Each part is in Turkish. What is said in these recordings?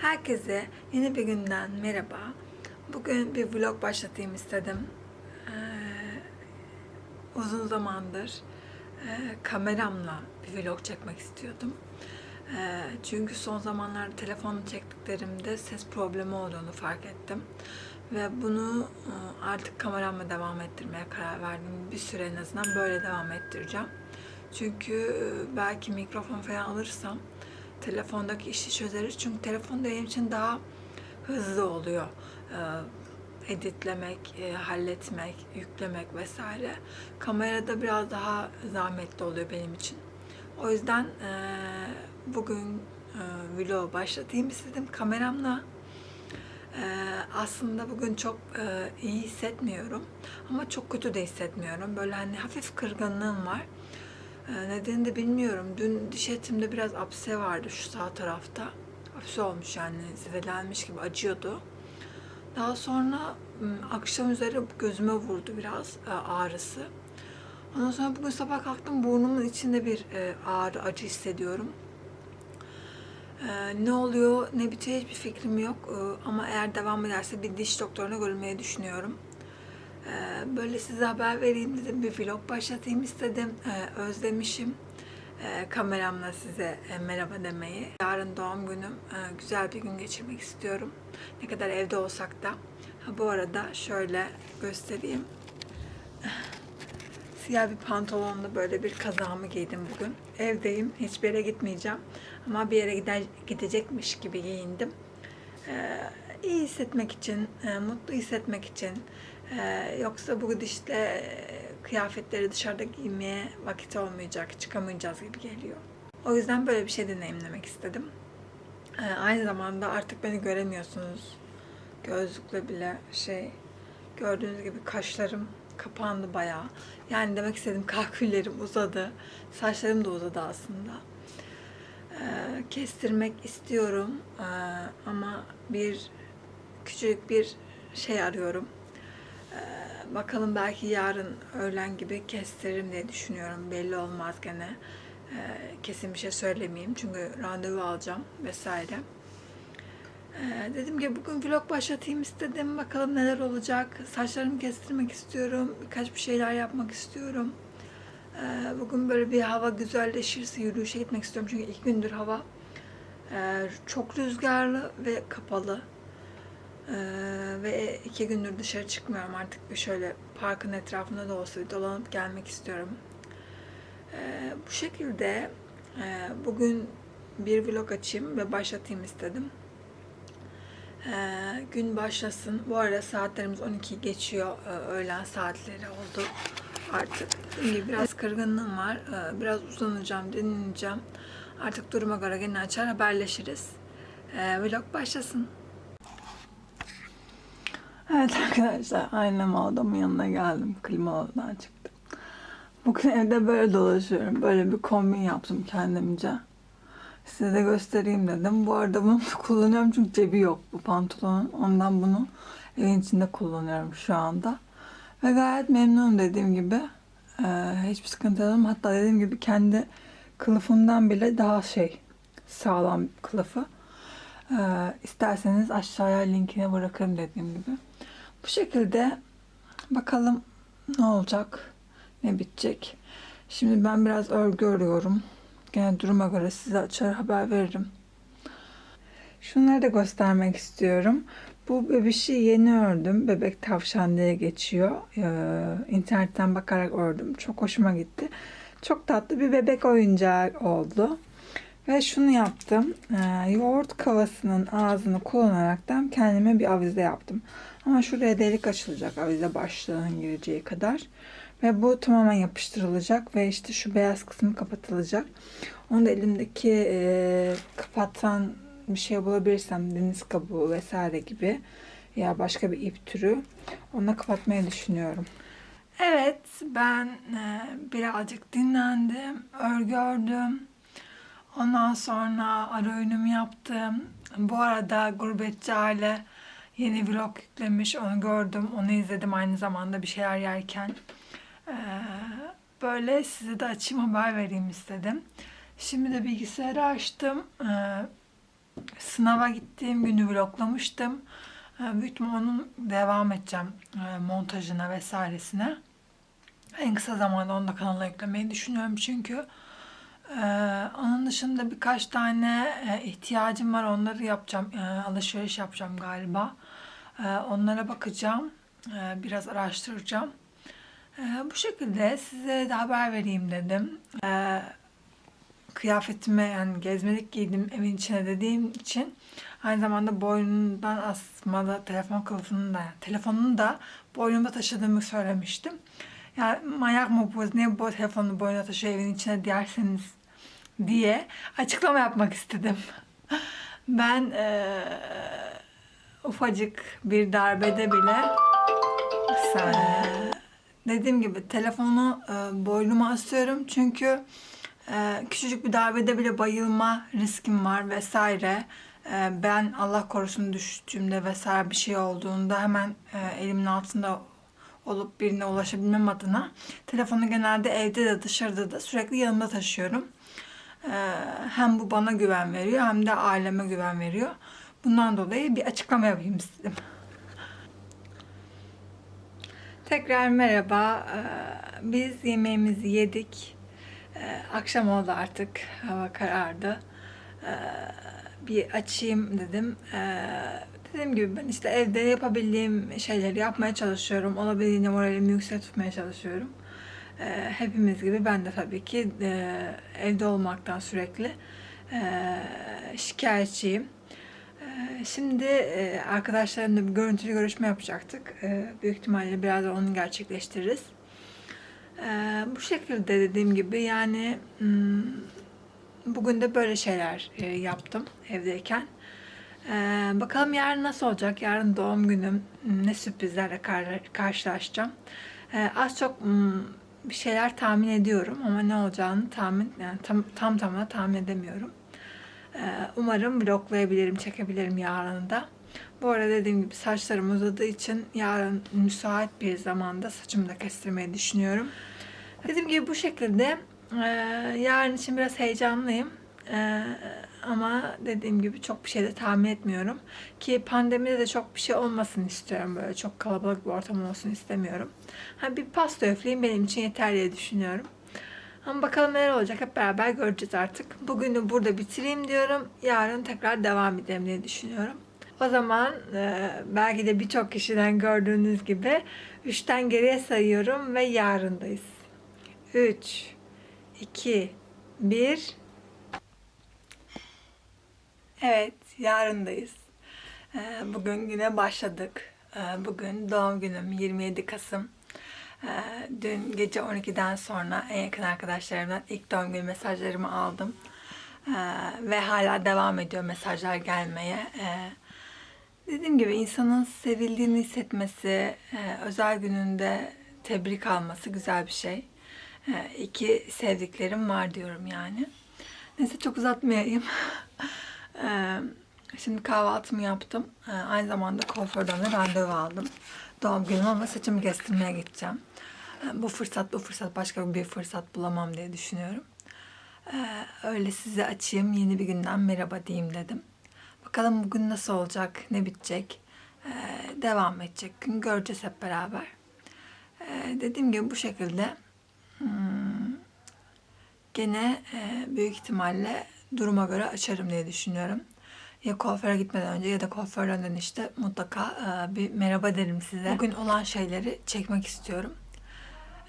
Herkese yeni bir günden merhaba. Bugün bir vlog başlatayım istedim. Ee, uzun zamandır e, kameramla bir vlog çekmek istiyordum. Ee, çünkü son zamanlarda telefonu çektiklerimde ses problemi olduğunu fark ettim. Ve bunu e, artık kameramla devam ettirmeye karar verdim. Bir süre en azından böyle devam ettireceğim. Çünkü e, belki mikrofon falan alırsam telefondaki işi çözeriz. Çünkü telefon benim için daha hızlı oluyor. Ee, editlemek, e, halletmek, yüklemek vesaire. Kamerada biraz daha zahmetli oluyor benim için. O yüzden e, bugün e, vlog başlatayım istedim kameramla. E, aslında bugün çok e, iyi hissetmiyorum ama çok kötü de hissetmiyorum. Böyle hani hafif kırgınlığım var. Ee, Nedenini de bilmiyorum. Dün diş etimde biraz apse vardı şu sağ tarafta. Apse olmuş yani zedelenmiş gibi acıyordu. Daha sonra akşam üzeri gözüme vurdu biraz e, ağrısı. Ondan sonra bugün sabah kalktım burnumun içinde bir e, ağrı, acı hissediyorum. Ee, ne oluyor, ne bitiyor hiçbir fikrim yok. Ama eğer devam ederse bir diş doktoruna görülmeyi düşünüyorum. Ee, Böyle size haber vereyim dedim. Bir vlog başlatayım istedim. Ee, Özlemişim ee, kameramla size e, merhaba demeyi. Yarın doğum günüm. Ee, Güzel bir gün geçirmek istiyorum. Ne kadar evde olsak da. Bu arada şöyle göstereyim. Siyah bir pantolonla böyle bir kazağımı giydim bugün. Evdeyim. Hiçbir yere gitmeyeceğim. Ama bir yere gider, gidecekmiş gibi giyindim. Ee, iyi hissetmek için, e, mutlu hissetmek için. Ee, yoksa bu gidişle kıyafetleri dışarıda giymeye vakit olmayacak, çıkamayacağız gibi geliyor. O yüzden böyle bir şey deneyimlemek istedim. Ee, aynı zamanda artık beni göremiyorsunuz. Gözlükle bile şey, gördüğünüz gibi kaşlarım kapandı bayağı. Yani demek istedim kalküllerim uzadı. Saçlarım da uzadı aslında. Ee, kestirmek istiyorum Ee, ama bir küçük bir şey arıyorum. Ee, bakalım belki yarın öğlen gibi kestiririm diye düşünüyorum. Belli olmaz gene. Ee, kesin bir şey söylemeyeyim çünkü randevu alacağım vesaire. Ee, dedim ki bugün vlog başlatayım istedim. Bakalım neler olacak. Saçlarımı kestirmek istiyorum. Birkaç bir şeyler yapmak istiyorum. Ee, bugün böyle bir hava güzelleşirse yürüyüşe gitmek istiyorum. Çünkü ilk gündür hava e, çok rüzgarlı ve kapalı. Ee, ve iki gündür dışarı çıkmıyorum artık bir şöyle parkın etrafında da olsa bir dolanıp gelmek istiyorum. Ee, bu şekilde e, bugün bir vlog açayım ve başlatayım istedim. Ee, gün başlasın. Bu arada saatlerimiz 12 geçiyor. Ee, öğlen saatleri oldu artık. Gibi biraz kırgınlığım var. Ee, biraz uzanacağım, dinleneceğim. Artık duruma göre gene açar haberleşiriz. Ee, vlog başlasın. Evet arkadaşlar annem adamın yanına geldim. Klimadan çıktım. Bugün evde böyle dolaşıyorum. Böyle bir kombin yaptım kendimce. Size de göstereyim dedim. Bu arada bunu kullanıyorum çünkü cebi yok bu pantolonun. Ondan bunu evin içinde kullanıyorum şu anda. Ve gayet memnunum dediğim gibi. Ee, hiçbir sıkıntı yok. Hatta dediğim gibi kendi kılıfımdan bile daha şey sağlam kılıfı. Ee, isterseniz aşağıya linkini bırakırım dediğim gibi. Bu şekilde bakalım ne olacak, ne bitecek. Şimdi ben biraz örgü örüyorum. Gene duruma göre size açar haber veririm. Şunları da göstermek istiyorum. Bu bebişi yeni ördüm. Bebek tavşan diye geçiyor. Ee, internetten bakarak ördüm. Çok hoşuma gitti. Çok tatlı bir bebek oyuncağı oldu. Ve şunu yaptım. Ee, yoğurt kavasının ağzını kullanaraktan kendime bir avize yaptım. Ama şuraya delik açılacak avize başlığının gireceği kadar. Ve bu tamamen yapıştırılacak ve işte şu beyaz kısmı kapatılacak. Onu da elimdeki e, kapatan bir şey bulabilirsem deniz kabuğu vesaire gibi ya başka bir ip türü onunla kapatmayı düşünüyorum. Evet ben e, birazcık dinlendim, örgü ördüm. Ondan sonra ara öğünümü yaptım. Bu arada gurbetçi aile yeni vlog yüklemiş. Onu gördüm. Onu izledim aynı zamanda bir şeyler yerken. Ee, böyle size de açayım haber vereyim istedim. Şimdi de bilgisayarı açtım. Ee, sınava gittiğim günü vloglamıştım. Ee, Büyük onun devam edeceğim e, montajına vesairesine. En kısa zamanda onu da kanala yüklemeyi düşünüyorum çünkü e, onun dışında birkaç tane e, ihtiyacım var. Onları yapacağım. E, alışveriş yapacağım galiba. E, onlara bakacağım. E, biraz araştıracağım. E, bu şekilde size de haber vereyim dedim. Kıyafetime yani gezmelik giydim evin içine dediğim için aynı zamanda boynundan asmalı telefon kılıfını da telefonunu da boynumda taşıdığımı söylemiştim. Yani manyak mı bu? Niye bu telefonu boynuna taşıyor evin içine derseniz diye açıklama yapmak istedim. Ben eee, ufacık bir darbede bile saniye. Dediğim gibi telefonu e, boynuma asıyorum çünkü e, küçücük bir darbede bile bayılma riskim var vesaire. E, ben Allah korusun düştüğümde vesaire bir şey olduğunda hemen e, elimin altında olup birine ulaşabilmem adına telefonu genelde evde de dışarıda da sürekli yanımda taşıyorum. E, hem bu bana güven veriyor hem de aileme güven veriyor. Bundan dolayı bir açıklama yapayım istedim. Tekrar merhaba. Ee, Biz yemeğimizi yedik. Ee, Akşam oldu artık. Hava karardı. Ee, Bir açayım dedim. Dediğim gibi ben işte evde yapabildiğim şeyleri yapmaya çalışıyorum. Olabildiğince moralimi yüksek tutmaya çalışıyorum. Hepimiz gibi ben de tabii ki e, evde olmaktan sürekli e, şikayetçiyim. Ee, Şimdi e, arkadaşlarımla bir görüntülü görüşme yapacaktık. Ee, Büyük ihtimalle biraz onu gerçekleştiririz. Ee, Bu şekilde dediğim gibi yani hmm, bugün de böyle şeyler e, yaptım evdeyken. Bakalım yarın nasıl olacak? Yarın doğum günüm. Ne sürprizlerle kar- karşılaşacağım. Az çok hmm, bir şeyler tahmin ediyorum ama ne olacağını tahmin yani tam tam tamına tahmin edemiyorum. Ee, Umarım vloglayabilirim, çekebilirim yarın da. Bu arada dediğim gibi saçlarım uzadığı için yarın müsait bir zamanda saçımı da kestirmeyi düşünüyorum. Dediğim gibi bu şekilde e, yarın için biraz heyecanlıyım. E, ama dediğim gibi çok bir şey de tahmin etmiyorum. Ki pandemide de çok bir şey olmasın istiyorum. Böyle çok kalabalık bir ortam olsun istemiyorum. Ha, bir pasta üfleyeyim benim için yeter diye düşünüyorum. Ama bakalım neler olacak hep beraber göreceğiz artık. Bugünü burada bitireyim diyorum. Yarın tekrar devam edelim diye düşünüyorum. O zaman e, belki de birçok kişiden gördüğünüz gibi 3'ten geriye sayıyorum ve yarındayız. 3, 2, 1. Evet, yarındayız. E, Bugün güne başladık. E, Bugün doğum günüm 27 Kasım. Ee, Dün gece 12'den sonra en yakın arkadaşlarımdan ilk doğum günü mesajlarımı aldım. Ee, Ve hala devam ediyor mesajlar gelmeye. Ee, Dediğim gibi insanın sevildiğini hissetmesi, e, özel gününde tebrik alması güzel bir şey. İki sevdiklerim var diyorum yani. Neyse çok uzatmayayım. Şimdi kahvaltımı yaptım. Aynı zamanda kuaförden de randevu aldım. Doğum günüm ama saçımı kestirmeye gideceğim. Bu fırsat bu fırsat başka bir fırsat bulamam diye düşünüyorum. Ee, Öyle size açayım yeni bir günden merhaba diyeyim dedim. Bakalım bugün nasıl olacak, ne bitecek, ee, devam edecek gün göreceğiz hep beraber. Ee, Dediğim gibi bu şekilde hmm, gene e, büyük ihtimalle duruma göre açarım diye düşünüyorum. Ya kuaföre gitmeden önce ya da kuaförden dönüşte mutlaka e, bir merhaba derim size. Bugün olan şeyleri çekmek istiyorum.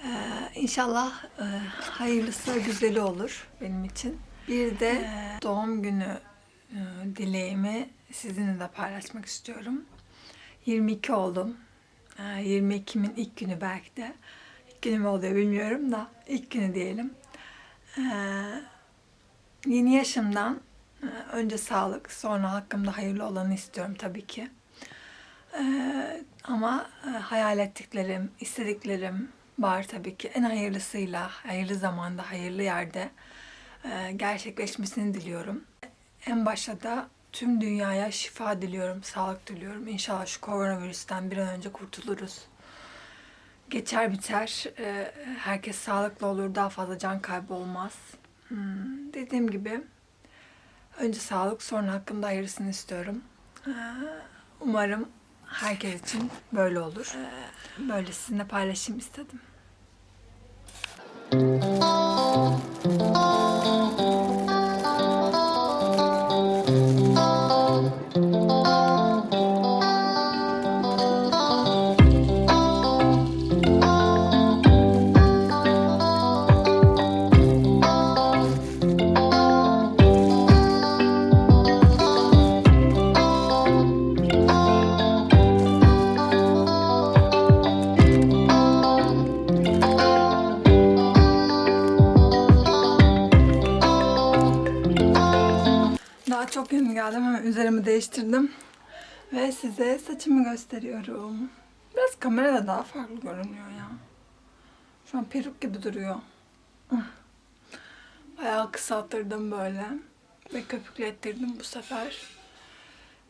Ee, inşallah e, hayırlısı güzeli olur benim için. Bir de e, doğum günü e, dileğimi sizinle de paylaşmak istiyorum. 22 oldum. E, 22'min ilk günü belki de. İlk günü mü oluyor bilmiyorum da ilk günü diyelim. E, yeni yaşımdan e, önce sağlık, sonra hakkımda hayırlı olanı istiyorum tabii ki. E, ama e, hayal ettiklerim, istediklerim var tabii ki. En hayırlısıyla, hayırlı zamanda, hayırlı yerde e, gerçekleşmesini diliyorum. En başta da tüm dünyaya şifa diliyorum, sağlık diliyorum. İnşallah şu koronavirüsten bir an önce kurtuluruz. Geçer biter, e, herkes sağlıklı olur, daha fazla can kaybı olmaz. Hmm, dediğim gibi Önce sağlık sonra hakkında hayırlısını istiyorum. Ee, Umarım herkes için böyle olur. Böyle sizinle paylaşayım istedim. Daha size saçımı gösteriyorum. Biraz kamerada daha farklı görünüyor ya. Şu an peruk gibi duruyor. Bayağı kısalttırdım böyle. Ve köpüklettirdim bu sefer.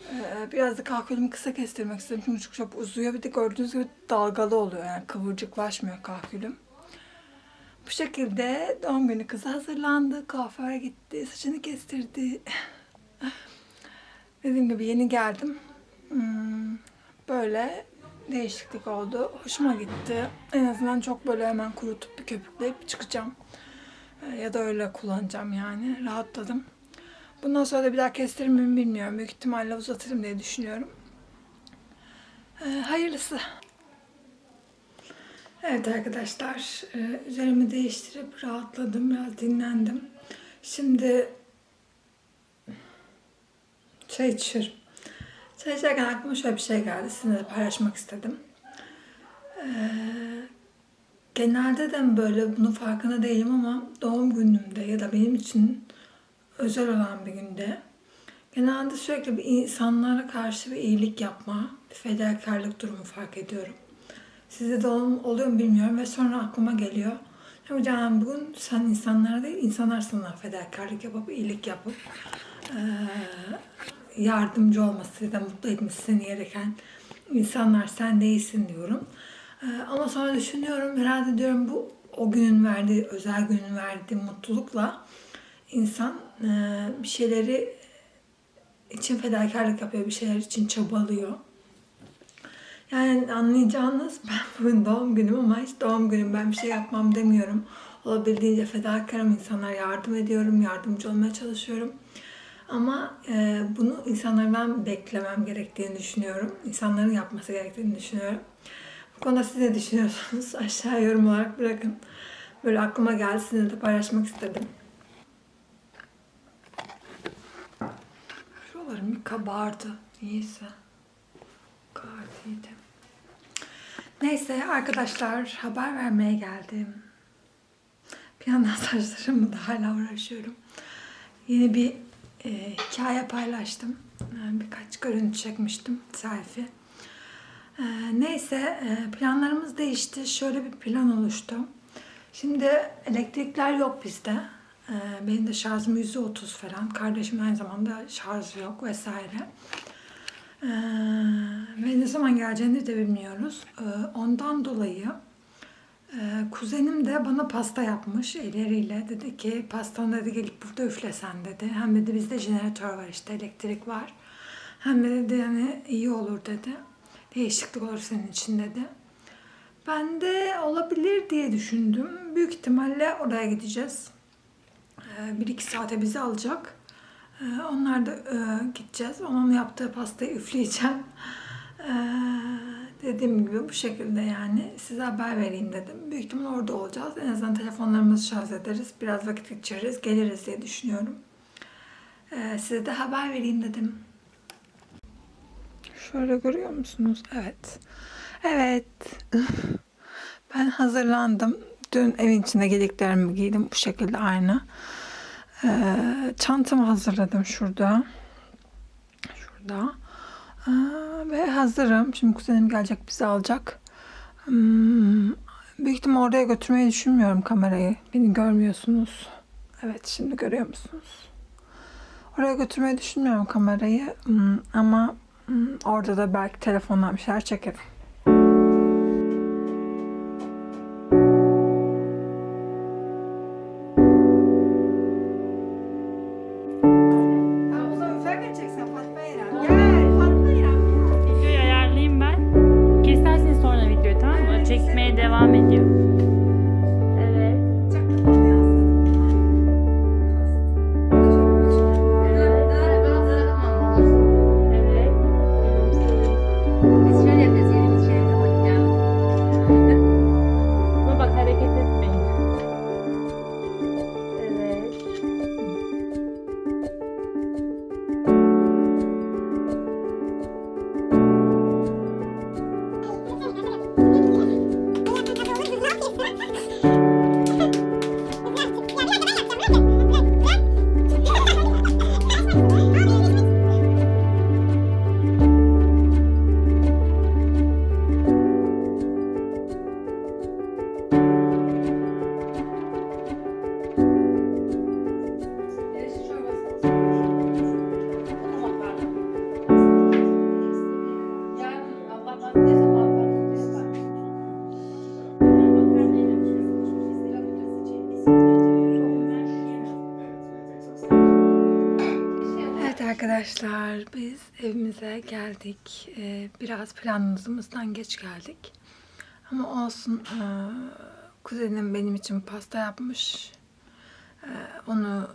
Ee, biraz da kahkülümü kısa kestirmek istedim çünkü çok, çok uzuyor. Bir de gördüğünüz gibi dalgalı oluyor yani kıvırcıklaşmıyor kahkülüm. Bu şekilde doğum günü kızı hazırlandı. Kuaföre gitti. Saçını kestirdi. Dediğim gibi yeni geldim. Hmm, Böyle değişiklik oldu. Hoşuma gitti. En azından çok böyle hemen kurutup bir köpükleyip çıkacağım. Ee, Ya da öyle kullanacağım yani. Rahatladım. Bundan sonra da bir daha kestiririm mi bilmiyorum. Büyük ihtimalle uzatırım diye düşünüyorum. Ee, hayırlısı. Evet arkadaşlar, e, üzerimi değiştirip rahatladım, biraz dinlendim. Şimdi çay içiyorum. Çay içerken aklıma şöyle bir şey geldi, sizinle de paylaşmak istedim. Ee, genelde de böyle bunun farkında değilim ama doğum günümde ya da benim için özel olan bir günde genelde sürekli bir insanlara karşı bir iyilik yapma, bir fedakarlık durumu fark ediyorum. Sizde de ol- oluyor mu bilmiyorum ve sonra aklıma geliyor. Canan bugün sen insanlara değil, insanlar sana fedakarlık yapıp, iyilik yapıp eee, yardımcı olması ya da mutlu etmesi seni gereken insanlar sen değilsin diyorum. Eee, ama sonra düşünüyorum, herhalde diyorum bu o günün verdiği, özel günün verdiği mutlulukla insan eee, bir şeyleri için fedakarlık yapıyor, bir şeyler için çabalıyor. Yani anlayacağınız ben bugün doğum günüm ama hiç doğum günüm ben bir şey yapmam demiyorum. Olabildiğince fedakarım, insanlara yardım ediyorum, yardımcı olmaya çalışıyorum. Ama e, bunu insanlardan beklemem gerektiğini düşünüyorum. İnsanların yapması gerektiğini düşünüyorum. Bu konuda siz ne düşünüyorsunuz? Aşağı yorum olarak bırakın. Böyle aklıma geldi sizinle de paylaşmak istedim. Şuralarım bir kabardı. Niyeyse. Gardiydi. Neyse arkadaşlar haber vermeye geldim. Bir yandan saçlarımı da hala uğraşıyorum. Yeni bir e, hikaye paylaştım. Yani birkaç görüntü çekmiştim. Selfie. E, neyse e, planlarımız değişti. Şöyle bir plan oluştu. Şimdi elektrikler yok bizde. E, benim de şarjım %30 falan. Kardeşim aynı zamanda şarjı yok vesaire. Ee, ve ne zaman geleceğini de bilmiyoruz. Ee, ondan dolayı e, kuzenim de bana pasta yapmış elleriyle. Dedi ki pastanı dedi gelip burada üflesen dedi. Hem dedi bizde jeneratör var işte elektrik var. Hem de dedi yani iyi olur dedi. Değişiklik olur senin için dedi. Ben de olabilir diye düşündüm. Büyük ihtimalle oraya gideceğiz. Ee, bir iki saate bizi alacak. Ee, Onlar da e, gideceğiz. Onun yaptığı pastayı üfleyeceğim. Ee, dediğim gibi bu şekilde yani size haber vereyim dedim. Büyük ihtimal orada olacağız. En azından telefonlarımızı şarj ederiz. Biraz vakit geçiririz. Geliriz diye düşünüyorum. Ee, size de haber vereyim dedim. Şöyle görüyor musunuz? Evet. Evet. Ben hazırlandım. Dün evin içinde giydiklerimi giydim. Bu şekilde aynı. Ee, çantamı hazırladım şurada. Şurada. Ve hazırım. Şimdi kuzenim gelecek bizi alacak. Hmm, büyük ihtimal oraya götürmeyi düşünmüyorum kamerayı. Beni görmüyorsunuz. Evet şimdi görüyor musunuz? Oraya götürmeyi düşünmüyorum kamerayı. Hmm, ama hmm, orada da belki telefonla bir şeyler çekerim. Evimize geldik. Ee, biraz planımızdan geç geldik. Ama olsun. ee, kuzenim benim için pasta yapmış. Ee, onu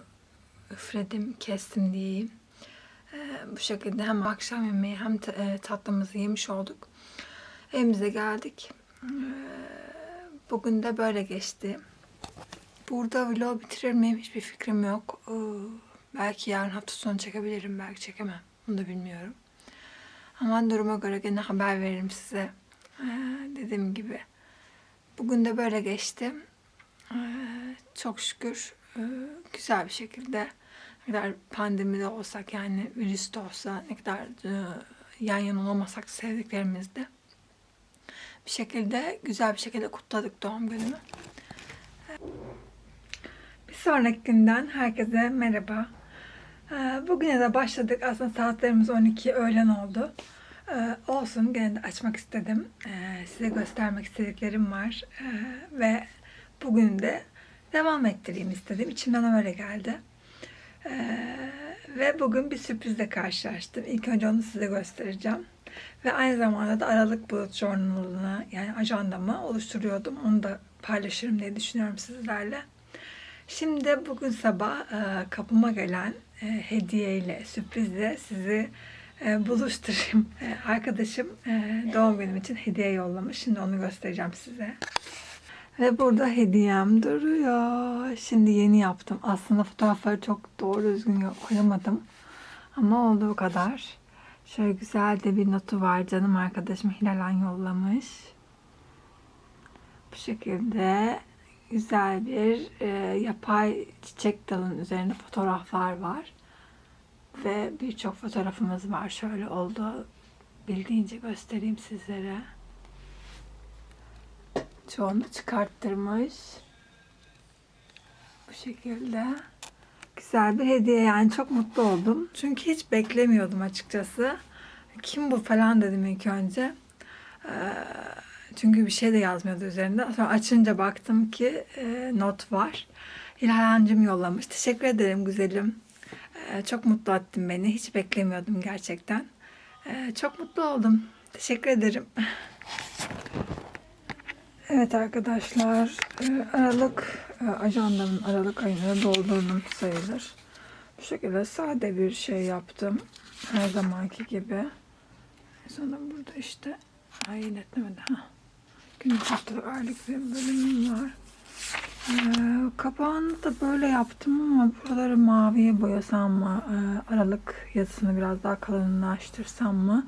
üfledim, kestim diyeyim. Bu şekilde hem akşam yemeği hem e, tatlımızı yemiş olduk. Evimize geldik. Bugün de böyle geçti. Burada vlog bitirir miyim hiçbir fikrim yok. Belki yarın hafta sonu çekebilirim, belki çekemem. Onu da bilmiyorum. Ama duruma göre gene haber veririm size. Ee, dediğim gibi. Bugün de böyle geçti. Ee, çok şükür e, güzel bir şekilde ne kadar pandemide olsak yani virüs de olsa ne kadar e, yan yana olamasak sevdiklerimizle bir şekilde güzel bir şekilde kutladık doğum günümü. Bir sonraki günden herkese merhaba. Ee, Bugüne de başladık. Aslında saatlerimiz 12 öğlen oldu. Ee, Olsun gene de açmak istedim. Ee, Size göstermek istediklerim var. Ve bugün de devam ettireyim istedim. İçimden öyle geldi. Ve bugün bir sürprizle karşılaştım. İlk önce onu size göstereceğim. Ve aynı zamanda da Aralık Bulut Journal'ına yani ajandamı oluşturuyordum. Onu da paylaşırım diye düşünüyorum sizlerle. Şimdi bugün sabah e, kapıma gelen e, hediyeyle, sürprizle sizi e, buluşturayım. E, arkadaşım e, doğum günüm için hediye yollamış. Şimdi onu göstereceğim size. Ve burada hediyem duruyor. Şimdi yeni yaptım. Aslında fotoğrafları çok doğru düzgün koyamadım. Ama olduğu kadar. Şöyle güzel de bir notu var. Canım arkadaşım Hilalan yollamış. Bu şekilde güzel bir e, yapay çiçek dalının üzerinde fotoğraflar var. Ve birçok fotoğrafımız var. Şöyle oldu. Bildiğince göstereyim sizlere. Çoğunu çıkarttırmış. Bu şekilde. Güzel bir hediye yani çok mutlu oldum. Çünkü hiç beklemiyordum açıkçası. Kim bu falan dedim ilk önce. Ee, çünkü bir şey de yazmıyordu üzerinde. Sonra açınca baktım ki e, not var. İlhancım yollamış. Teşekkür ederim güzelim. Ee, çok mutlu ettin beni. Hiç beklemiyordum gerçekten. Ee, çok mutlu oldum. Teşekkür ederim. Evet arkadaşlar, e, Aralık e, ajandamın Aralık ayını doldurdum sayılır. Bu şekilde sade bir şey yaptım. Her zamanki gibi. Sonra burada işte ay netlemedi ha. Bir bölümüm var. Ee, kapağını da böyle yaptım ama buraları maviye boyasam mı? Ee, Aralık yazısını biraz daha kalınlaştırsam mı?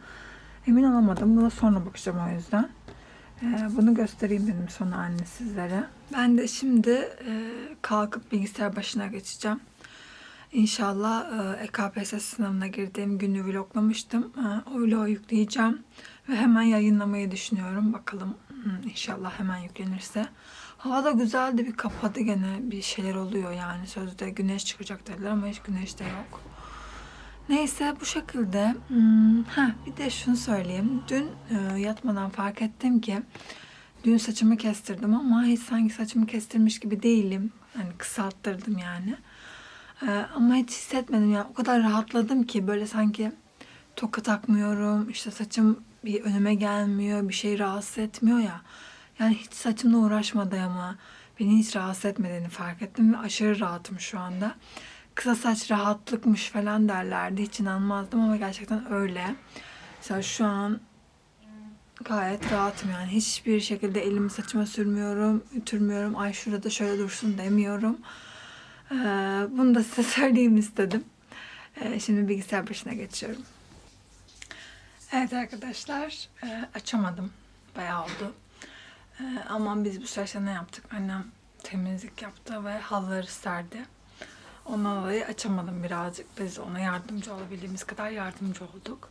Emin olamadım. Buna sonra bakacağım o yüzden. Ee, bunu göstereyim dedim sonra anne sizlere. Ben de şimdi e, kalkıp bilgisayar başına geçeceğim. İnşallah e, EKPSS sınavına girdiğim günü vloglamıştım. E, o vlogu yükleyeceğim ve hemen yayınlamayı düşünüyorum. Bakalım inşallah hemen yüklenirse. Hava da güzeldi bir kapadı gene bir şeyler oluyor yani sözde güneş çıkacak dediler ama hiç güneş de yok. Neyse bu şekilde. Hmm, ha bir de şunu söyleyeyim. Dün e, yatmadan fark ettim ki dün saçımı kestirdim ama hiç sanki saçımı kestirmiş gibi değilim. Hani kısalttırdım yani. E, ama hiç hissetmedim ya. O kadar rahatladım ki böyle sanki toka takmıyorum. işte saçım bir önüme gelmiyor. Bir şey rahatsız etmiyor ya. Yani hiç saçımla uğraşmadı ama beni hiç rahatsız etmediğini fark ettim ve aşırı rahatım şu anda kısa saç rahatlıkmış falan derlerdi. Hiç inanmazdım ama gerçekten öyle. Mesela şu an gayet rahatım yani. Hiçbir şekilde elimi saçıma sürmüyorum, ütürmüyorum. Ay şurada şöyle dursun demiyorum. Ee, bunu da size söyleyeyim istedim. Ee, şimdi bilgisayar başına geçiyorum. Evet arkadaşlar, e, açamadım. Bayağı oldu. E, ama biz bu süreçte ne yaptık? Annem temizlik yaptı ve halıları serdi. Ondan dolayı açamadım birazcık. Biz ona yardımcı olabildiğimiz kadar yardımcı olduk.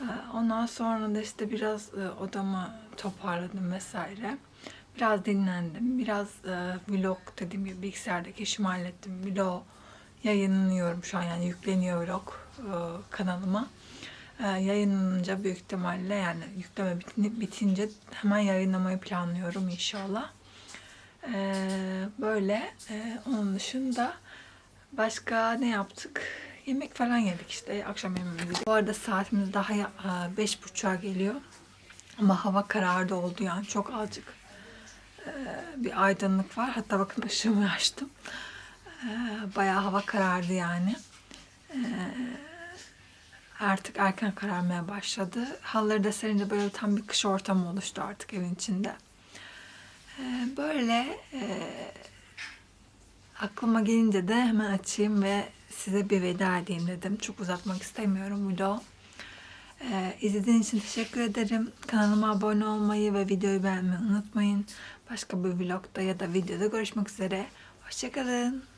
Ee, Ondan sonra da işte biraz e, odamı toparladım vesaire. Biraz dinlendim. Biraz e, vlog dediğim gibi bilgisayardaki işimi hallettim. Vlog yayınlıyorum şu an yani yükleniyor vlog e, kanalıma. E, Yayınlanınca büyük ihtimalle yani yükleme bitin- bitince hemen yayınlamayı planlıyorum inşallah. E, Böyle. E, Onun dışında Başka ne yaptık? Yemek falan yedik işte. Akşam yemeği. Bu arada saatimiz daha beş buçuğa geliyor. Ama hava karardı oldu yani çok azıcık bir aydınlık var. Hatta bakın ışığımı açtım. Bayağı hava karardı yani. E, Artık erken kararmaya başladı. Halları da serince böyle tam bir kış ortamı oluştu artık evin içinde. E, Böyle e, aklıma gelince de hemen açayım ve size bir veda edeyim dedim. Çok uzatmak istemiyorum vlog. Ee, izlediğiniz için teşekkür ederim. Kanalıma abone olmayı ve videoyu beğenmeyi unutmayın. Başka bir vlogda ya da videoda görüşmek üzere. Hoşçakalın.